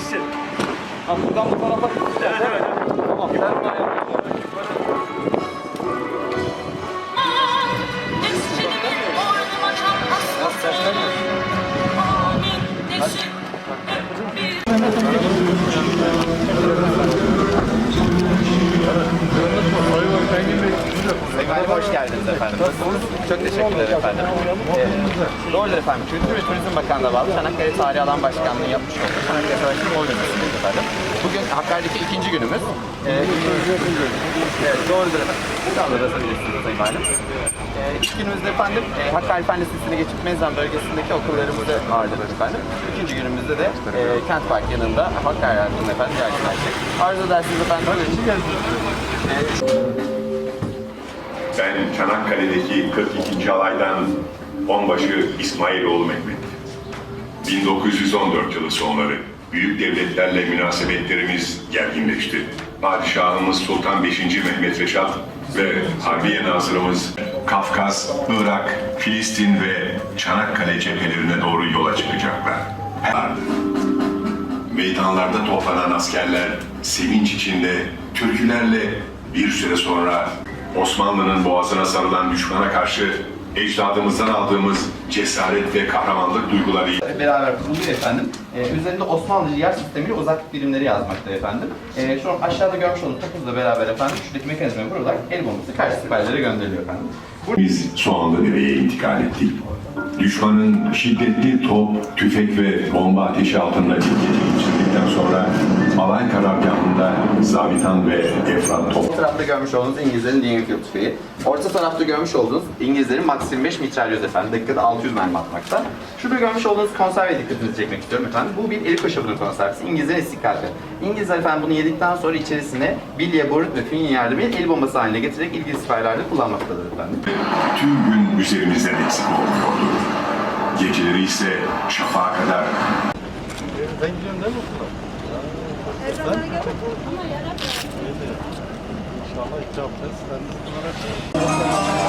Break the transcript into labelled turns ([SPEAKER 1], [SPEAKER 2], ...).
[SPEAKER 1] gitsin.
[SPEAKER 2] Ha buradan bu tarafa gideceğiz
[SPEAKER 1] Evet, evet.
[SPEAKER 2] Tamam. Ver bana
[SPEAKER 3] efendim. Nasılsınız? Çok teşekkürler efendim. Ee, doğrudur efendim. Kültür ve Turizm Bakanlığı bağlı Çanakkale Tarihi Alan Başkanlığı yapmış olduğu Çanakkale Savaşı'nın organizasyonuyuz efendim. Bugün Hakkari'deki ikinci günümüz. Ee, evet, doğrudur efendim. Sağ olun, basabilirsiniz Sayın Valim. Ee, ilk günümüzde efendim e, Hakkari Fen Lisesi'ne geçip Mezan bölgesindeki okullarımızı ağırladık efendim. İkinci günümüzde de e, Kent Park yanında Hakkari hakkında efendim gerçekleştik. Arzu edersiniz efendim. Buyurun. Ee,
[SPEAKER 4] Ben Çanakkale'deki 42. alaydan onbaşı İsmailoğlu Mehmet. 1914 yılı sonları büyük devletlerle münasebetlerimiz gerginleşti. Padişahımız Sultan 5. Mehmet Reşat ve Harbiye Nazırımız Kafkas, Irak, Filistin ve Çanakkale cephelerine doğru yola çıkacaklar. Meydanlarda toplanan askerler sevinç içinde türkülerle bir süre sonra Osmanlı'nın boğazına sarılan düşmana karşı ecdadımızdan aldığımız cesaret ve kahramanlık duyguları
[SPEAKER 3] beraber kuruluyor efendim. Ee, üzerinde Osmanlı yer sistemiyle uzaklık birimleri yazmakta efendim. Ee, şu an aşağıda görmüş olduğunuz topuzla beraber efendim şuradaki mekanizmayı vurularak el bombası karşı siperlere gönderiliyor efendim.
[SPEAKER 4] Biz Soğanlı Dere'ye intikal ettik. Düşmanın şiddetli top, tüfek ve bomba ateşi altında bir gece geçirdikten sonra alay karargahında Zabitan ve Efran top
[SPEAKER 3] Bu tarafta görmüş olduğunuz İngilizlerin Lincoln tüfeği. Orta tarafta görmüş olduğunuz İngilizlerin Max 25 mitralyöz efendim. Dakikada 600 mermi atmakta. Şurada görmüş olduğunuz konserve dikkatinizi çekmek istiyorum efendim. Bu bir erik kaşabının konservesi. İngilizlerin istiklali. İngilizler efendim bunu yedikten sonra içerisine bilye, borut ve fünye yardımıyla el bombası haline getirerek ilgili siperlerde kullanmaktadır efendim.
[SPEAKER 4] tüm gün üzerimizden eksik olmuyordu. Geceleri ise şafağa kadar
[SPEAKER 5] İnşallah iki hafta. Sen de